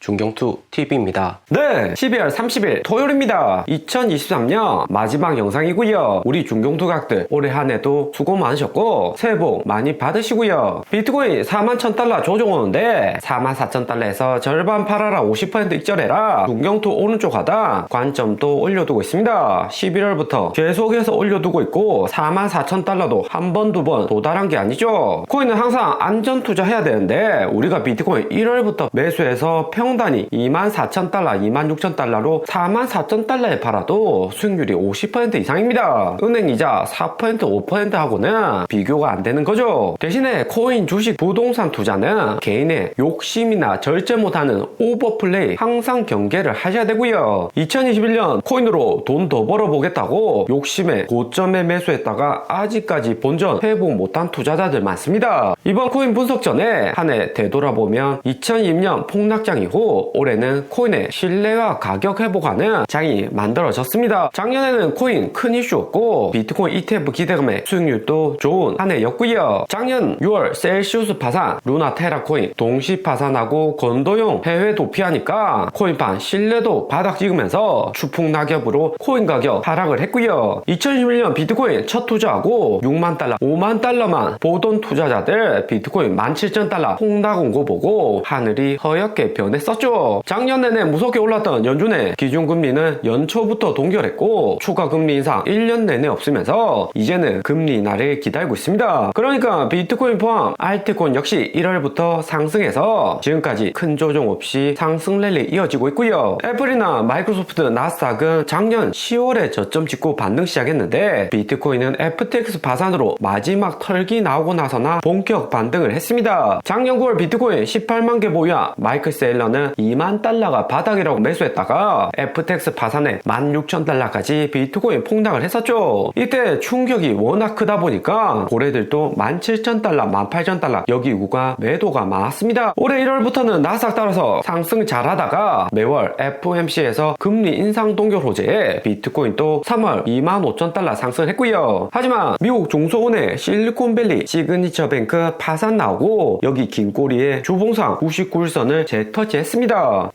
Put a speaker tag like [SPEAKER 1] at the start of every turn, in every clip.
[SPEAKER 1] 중경투 TV입니다.
[SPEAKER 2] 네, 12월 30일 토요일입니다. 2023년 마지막 영상이고요. 우리 중경투각들 올해 한 해도 수고 많으셨고 새해 복 많이 받으시고요. 비트코인 4만 1000달러 조정 오는데 4만 4천 달러에서 절반 팔아라 50% 익절해라 중경투 오른쪽 하단 관점도 올려두고 있습니다. 11월부터 계속해서 올려두고 있고 4만 4천 달러도 한 번 두번 도달한 게 아니죠. 코인은 항상 안전 투자해야 되는데 우리가 비트코인 1월부터 매수해서 평 단이 24,000달러, 26,000달러로 44,000달러에 팔아도 수익률이 50% 이상입니다. 은행 이자 4%, 5%하고는 비교가 안 되는 거죠. 대신에 코인, 주식, 부동산 투자는 개인의 욕심이나 절제 못하는 오버플레이 항상 경계를 하셔야 되고요. 2021년 코인으로 돈 더 벌어보겠다고 욕심에 고점에 매수했다가 아직까지 본전 회복 못한 투자자들 많습니다. 이번 코인 분석 전에 한 해 되돌아보면 2002년 폭락장 이후 올해는 코인의 신뢰와 가격 회복하는 장이 만들어졌습니다. 작년에는 코인 큰 이슈 없고 비트코인 ETF 기대감의 수익률도 좋은 한 해였고요. 작년 6월 셀시우스 파산, 루나 테라 코인 동시 파산하고 건도용 해외 도피하니까 코인판 신뢰도 바닥 찍으면서 추풍 낙엽으로 코인 가격 하락을 했고요. 2021년 비트코인 첫 투자하고 6만 달러, 5만 달러만 보던 투자자들 비트코인 17,000달러 폭락 온거 보고 하늘이 허옇게 변했 었죠. 작년 내내 무섭게 올랐던 연준의 기준금리는 연초부터 동결했고 추가 금리 인상 1년 내내 없으면서 이제는 금리 인하를 기다리고 있습니다. 그러니까 비트코인 포함 알트코인 역시 1월부터 상승해서 지금까지 큰 조정 없이 상승 랠리 이어지고 있고요. 애플이나 마이크로소프트, 나스닥은 작년 10월에 저점 찍고 반등 시작했는데 비트코인은 FTX 파산으로 마지막 털기 나오고 나서나 본격 반등을 했습니다. 작년 9월 비트코인 18만 개 보유한 마이클 세일러는 2만 달러가 바닥이라고 매수했다가 FTX 파산에 16,000달러까지 비트코인 폭락을 했었죠. 이때 충격이 워낙 크다 보니까 고래들도 17,000달러, 18,000달러 여기 구가 매도가 많았습니다. 올해 1월부터는 나스닥 따라서 상승 잘하다가 매월 FOMC에서 금리 인상 동결 호재에 비트코인도 3월 25,000달러 상승했고요. 하지만 미국 중소은행 실리콘밸리 시그니처 뱅크 파산 나오고 여기 긴 꼬리에 주봉상 99일선을 재터치했습니다.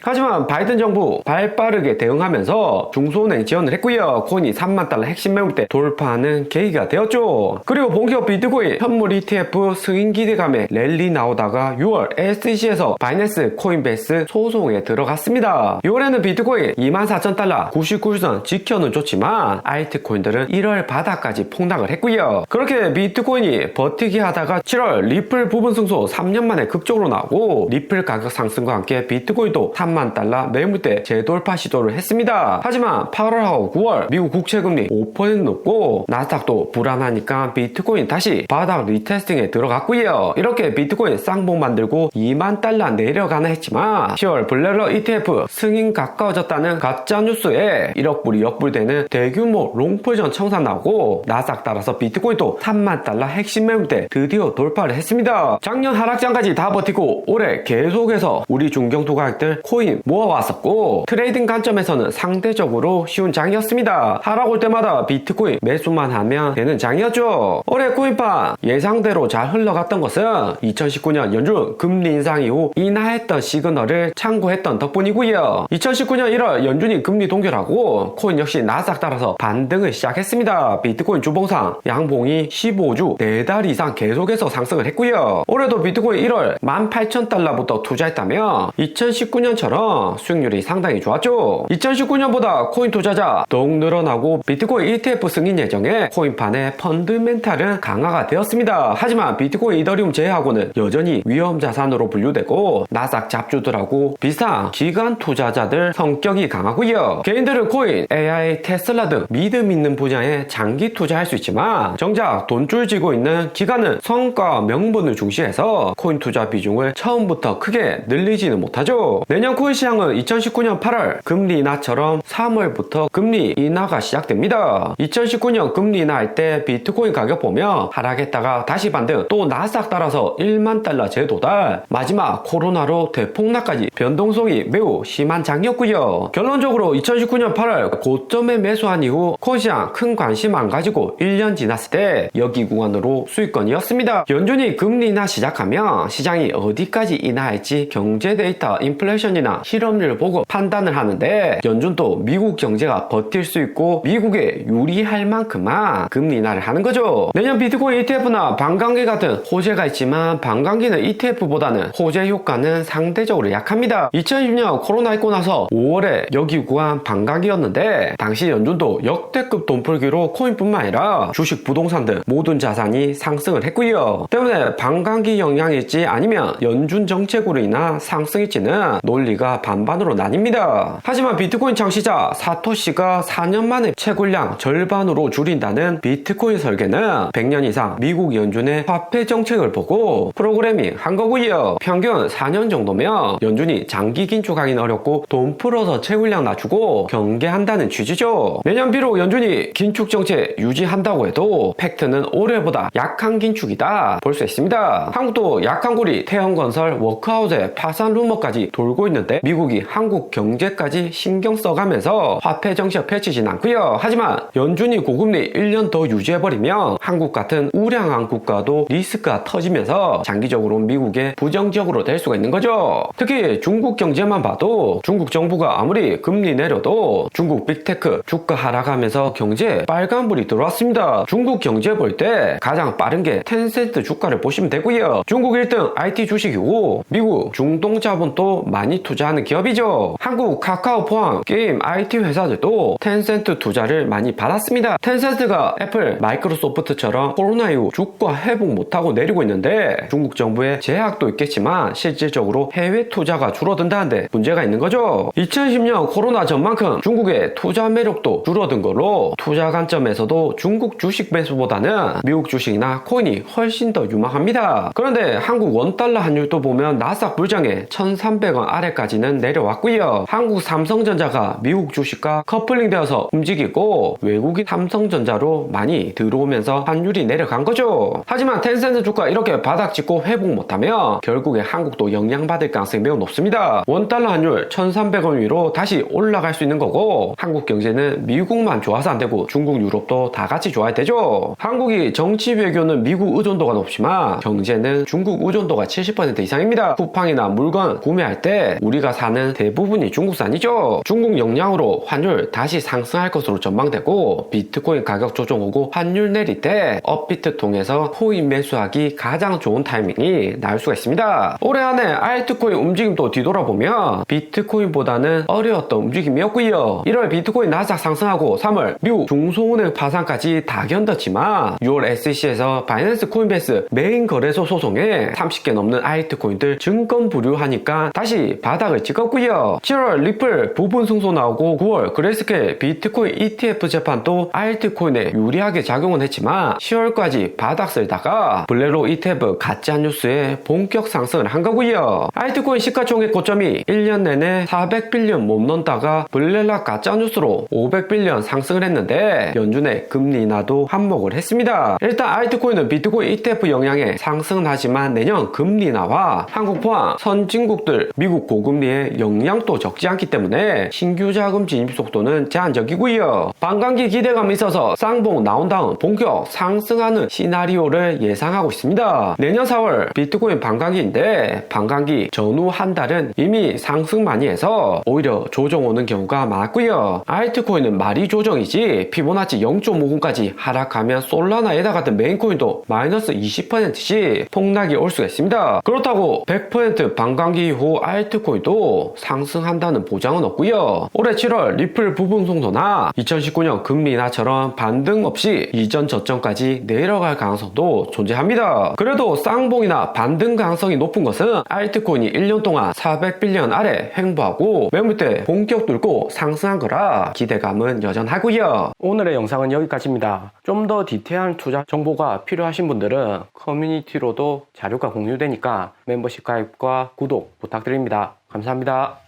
[SPEAKER 2] 하지만 바이든 정부 발빠르게 대응하면서 중소은행 지원을 했고요. 코인이 3만 달러 핵심 매물대 돌파하는 계기가 되었죠. 그리고 본격 비트코인 현물 ETF 승인 기대감에 랠리 나오다가 6월 SEC에서 바이낸스 코인베이스 소송에 들어갔습니다. 6월에는 비트코인 24,000달러 99일선 지켜는 좋지만 알트코인들은 1월 바닥까지 폭락을 했고요. 그렇게 비트코인이 버티기 하다가 7월 리플 부분 승소 3년 만에 극적으로 나오고 리플 가격 상승과 함께 비트 코인도 3만 달러 매물대 재돌파 시도를 했습니다. 하지만 8월하고 9월 미국 국채금리 5% 높고 나스닥도 불안하니까 비트코인 다시 바닥 리테스팅에 들어갔고요. 이렇게 비트코인 쌍봉 만들고 2만 달러 내려가나 했지만 10월 블레러 ETF 승인 가까워졌다는 가짜 뉴스에 1억 불이 역불되는 대규모 롱포지션 청산 나오고 나스닥 따라서 비트코인도 3만 달러 핵심 매물대 드디어 돌파를 했습니다. 작년 하락장까지 다 버티고 올해 계속해서 우리 중경투 가격들 코인 모아왔었고 트레이딩 관점에서는 상대적으로 쉬운 장이었습니다. 하락 올 때마다 비트코인 매수만 하면 되는 장이었죠. 올해 코인판 예상대로 잘 흘러갔던 것은 2019년 연준 금리 인상 이후 인하했던 시그널을 참고했던 덕분이고요. 2019년 1월 연준이 금리 동결하고 코인 역시 나스닥 따라서 반등을 시작했습니다. 비트코인 주봉상 양봉이 15주 4달 이상 계속해서 상승을 했고요. 올해도 비트코인 1월 18,000달러부터 투자했다면 2019년처럼 수익률이 상당히 좋았죠. 2019년보다 코인 투자자 더욱 늘어나고 비트코인 ETF 승인 예정에 코인판의 펀드멘탈은 강화가 되었습니다. 하지만 비트코인 이더리움 제외하고는 여전히 위험 자산으로 분류되고 나삭 잡주들하고 비슷한 기관 투자자들 성격이 강하고요. 개인들은 코인, AI, 테슬라 등 믿음 있는 분야에 장기 투자할 수 있지만 정작 돈줄 쥐고 있는 기관은 성과 명분을 중시해서 코인 투자 비중을 처음부터 크게 늘리지는 못하죠. 못하죠. 내년 코인 시장은 2019년 8월 금리 인하처럼 3월부터 금리 인하가 시작됩니다. 2019년 금리 인하할 때 비트코인 가격 보면 하락했다가 다시 반등 또 나스닥 따라서 1만 달러 제도달 마지막 코로나로 대폭락까지 변동성이 매우 심한 장이었고요. 결론적으로 2019년 8월 고점에 매수한 이후 코인 시장 큰 관심 안 가지고 1년 지났을 때 여기 구간으로 수익권이었습니다. 연준이 금리 인하 시작하면 시장이 어디까지 인하할지 경제 데이터 인플레이션이나 실업률 보고 판단을 하는데 연준도 미국 경제가 버틸 수 있고 미국에 유리할 만큼만 금리 인하를 하는 거죠. 내년 비트코인 ETF나 반감기 같은 호재가 있지만 반감기는 ETF보다는 호재 효과는 상대적으로 약합니다. 2020년 코로나 있고 나서 5월에 여기 구간 반감기였는데 당시 연준도 역대급 돈풀기로 코인뿐만 아니라 주식, 부동산 등 모든 자산이 상승을 했고요. 때문에 반감기 영향일지 아니면 연준 정책으로 인한 상승일지 는 논리가 반반으로 나뉩니다. 하지만 비트코인 창시자 사토시가 4년 만에 채굴량 절반으로 줄인다는 비트코인 설계는 100년 이상 미국 연준의 화폐 정책을 보고 프로그래밍 한 거고요. 평균 4년 정도면 연준이 장기 긴축하기는 어렵고 돈 풀어서 채굴량 낮추고 경계한다는 취지죠. 내년 비록 연준이 긴축 정책 유지한다고 해도 팩트는 올해보다 약한 긴축이다 볼 수 있습니다. 한국도 약한 고리 태형건설 워크아웃의 파산 루머까지 돌고 있는데 미국이 한국 경제까지 신경 써가면서 화폐 정책 펼치진 않고요. 하지만 연준이 고금리 1년 더 유지해버리면 한국 같은 우량한 국가도 리스크가 터지면서 장기적으로 미국에 부정적으로 될 수가 있는 거죠. 특히 중국 경제만 봐도 중국 정부가 아무리 금리 내려도 중국 빅테크 주가 하락하면서 경제에 빨간불이 들어왔습니다. 중국 경제 볼 때 가장 빠른 게 텐센트 주가를 보시면 되고요. 중국 1등 IT 주식이고 미국 중동 자본 도 많이 투자하는 기업이죠. 한국 카카오 포함 게임 IT 회사들도 텐센트 투자를 많이 받았습니다. 텐센트가 애플, 마이크로소프트처럼 코로나 이후 주가 회복 못하고 내리고 있는데 중국 정부의 제약도 있겠지만 실질적으로 해외 투자가 줄어든다는데 문제가 있는 거죠. 2010년 코로나 전만큼 중국의 투자 매력도 줄어든 걸로 투자 관점에서도 중국 주식 매수보다는 미국 주식이나 코인이 훨씬 더 유망합니다. 그런데 한국 원달러 환율도 보면 나스닥 불장에 1,300원 아래까지는 내려왔고요. 한국 삼성전자가 미국 주식과 커플링되어서 움직이고 외국인 삼성전자로 많이 들어오면서 환율이 내려간 거죠. 하지만 텐센트 주가 이렇게 바닥 찍고 회복 못하면 결국에 한국도 영향받을 가능성이 매우 높습니다. 원달러 환율 1,300원 위로 다시 올라갈 수 있는 거고 한국 경제는 미국만 좋아서 안 되고 중국, 유럽도 다 같이 좋아야 되죠. 한국이 정치 외교는 미국 의존도가 높지만 경제는 중국 의존도가 70% 이상입니다. 쿠팡이나 물건 구매 할 때 우리가 사는 대부분이 중국산이죠. 중국 영향으로 환율 다시 상승할 것으로 전망되고 비트코인 가격 조정 오고 환율 내릴 때 업비트 통해서 코인 매수하기 가장 좋은 타이밍이 나올 수가 있습니다. 올해 안에 알트코인 움직임도 뒤돌아보면 비트코인보다는 어려웠던 움직임이었고요. 1월 비트코인 나스닥 상승하고 3월 미국 중소은행 파산까지 다 견뎠지만 6월 SEC에서 바이낸스 코인베이스 메인 거래소 소송에 30개 넘는 알트코인들 증권 부류하니까 다시 바닥을 찍었고요. 7월 리플 부분 승소 나오고 9월 그레스케 비트코인 ETF 재판도 알트코인에 유리하게 작용은 했지만 10월까지 바닥 쓸다가 블레로 ETF 가짜 뉴스에 본격 상승을 한 거고요. 알트코인 시가총액 고점이 1년 내내 400빌리언 못 넘다가 블레라 가짜 뉴스로 500빌리언 상승을 했는데 연준의 금리 인하도 한몫을 했습니다. 일단 알트코인은 비트코인 ETF 영향에 상승은 하지만 내년 금리 인하와 한국 포함 선진국들 미국 고금리의 영향도 적지 않기 때문에 신규 자금 진입 속도는 제한적이고요. 반감기 기대감이 있어서 쌍봉 나온 다음 본격 상승하는 시나리오를 예상하고 있습니다. 내년 4월 비트코인 반감기인데 반감기 전후 한 달은 이미 상승 많이 해서 오히려 조정 오는 경우가 많았고요. 알트코인은 말이 조정이지 피보나치 0.50까지 하락하면 솔라나 에다 같은 메인코인도 마이너스 20%씩 폭락이 올 수가 있습니다. 그렇다고 100% 반감기 이후 알트코인도 상승한다는 보장은 없고요. 올해 7월 리플 부분 송도나 2019년 금리 인하처럼 반등 없이 이전 저점까지 내려갈 가능성도 존재합니다. 그래도 쌍봉이나 반등 가능성이 높은 것은 알트코인이 1년 동안 400빌리언 아래 횡보하고 매물대 본격 뚫고 상승한 거라 기대감은 여전하고요.
[SPEAKER 1] 오늘의 영상은 여기까지입니다. 좀 더 디테일한 투자 정보가 필요하신 분들은 커뮤니티로도 자료가 공유되니까 멤버십 가입과 구독 부탁드립니다.
[SPEAKER 2] 감사합니다.